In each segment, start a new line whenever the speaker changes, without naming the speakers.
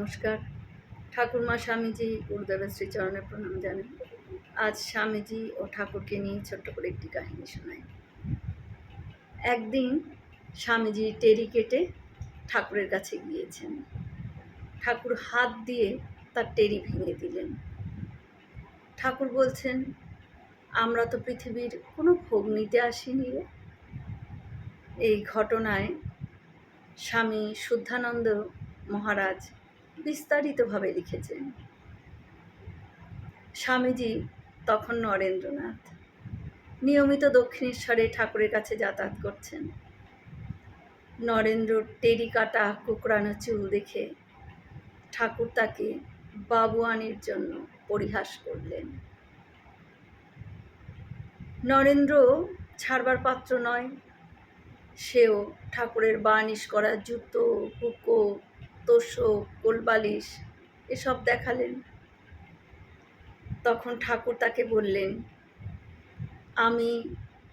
নমস্কার। ঠাকুরমা স্বামীজি গুরুদেবের শ্রীচরণে প্রণাম জানাই। আজ স্বামীজি ও ঠাকুরকে নিয়ে ছোট্ট করে একটি কাহিনী শোনাই। একদিন স্বামীজি টেরি কেটে ঠাকুরের কাছে গিয়েছেন। ঠাকুর হাত দিয়ে তার টেরি ভেঙে দিলেন। ঠাকুর বলছেন, আমরা তো পৃথিবীর কোনো ভোগ নিতে আসিনি এই ঘটনায় স্বামী শুদ্ধানন্দ মহারাজ বিস্তারিতভাবে লিখেছেন স্বামীজি তখন নরেন্দ্রনাথ। নিয়মিত দক্ষিণেশ্বরে ঠাকুরের কাছে যাতায়াত করছেন। নরেন্দ্র টেরি কাটা কুকরানো চুল দেখে ঠাকুর তাকে বাবুয়ানির জন্য পরিহাস করলেন। নরেন্দ্র ছাড়বার পাত্র নয়, সেও ঠাকুরের বার্নিশ করা জুতো, হুকো তোষক কোলবালিশ এসব দেখালেন। তখন ঠাকুর তাকে বললেন, আমি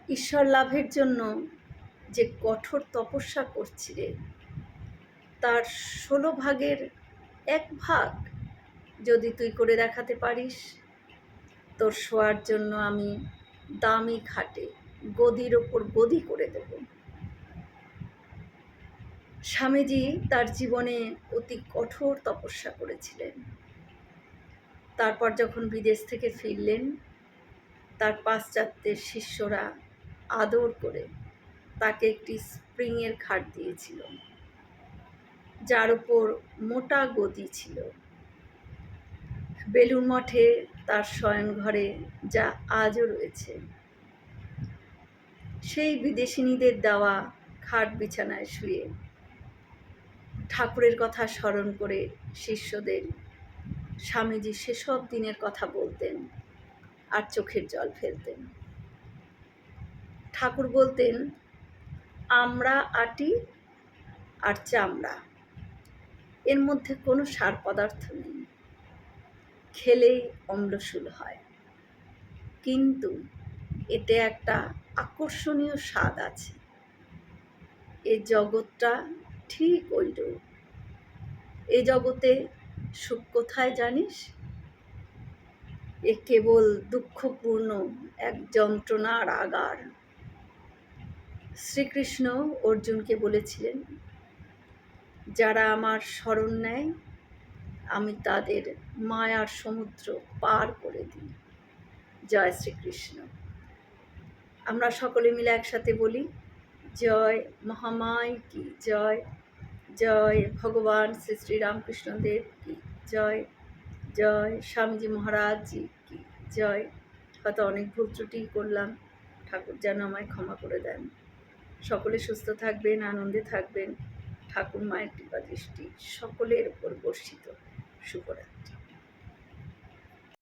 ঈশ্বর লাভের জন্য যে কঠোর তপস্যা করছি রে, তার ষোলো ভাগের এক ভাগ যদি তুই করে দেখাতে পারিস, তোর শোয়ার জন্য আমি দামি খাটে গদির ওপর গদি করে দেব। স্বামীজি তার জীবনে অতি কঠোর তপস্যা করেছিলেন। তারপর যখন বিদেশ থেকে ফিরলেন, তার পাশ্চাত্যের শিষ্যরা আদর করে তাকে একটি স্প্রিংয়ের খাট দিয়েছিল, যার উপর মোটা গদি ছিল। বেলুর মঠে তার শয়নঘরে যা আজও রয়েছে। সেই বিদেশিনীদের দেওয়া খাট বিছানায় শুয়ে ঠাকুরের কথা স্মরণ করে শিষ্যদের স্বামীজি সেসব দিনের কথা বলতেন আর চোখের জল ফেলতেন। ঠাকুর বলতেন, আমরা আটি আর চামড়া, এর মধ্যে কোনো সার পদার্থ নেই। খেলেই অম্লশূল হয়। কিন্তু এতে একটা আকর্ষণীয় স্বাদ আছে। এ জগৎটা ঠিক ওইরূপ এ জগতে সুখ কোথায় জানিস? এ কেবল দুঃখপূর্ণ এক যন্ত্রণার আগার। শ্রীকৃষ্ণ অর্জুনকে বলেছিলেন, যারা আমার স্মরণ নেয়, আমি তাদের মায়ার সমুদ্র পার করে দিই। জয় শ্রীকৃষ্ণ। আমরা সকলে মিলে একসাথে বলি জয় মহামায় কি? জয় জয় ভগবান শ্রী শ্রী রামকৃষ্ণদেব কি? জয় জয় স্বামীজি মহারাজজি কি? জয়। হয়তো অনেক ভুল ত্রুটি করলাম। ঠাকুর যেন আমায় ক্ষমা করে দেন। সকলে সুস্থ থাকবেন, আনন্দে থাকবেন। ঠাকুর মায়ের কৃপা দৃষ্টি সকলের উপর বর্ষিত। শুভরাত্রি।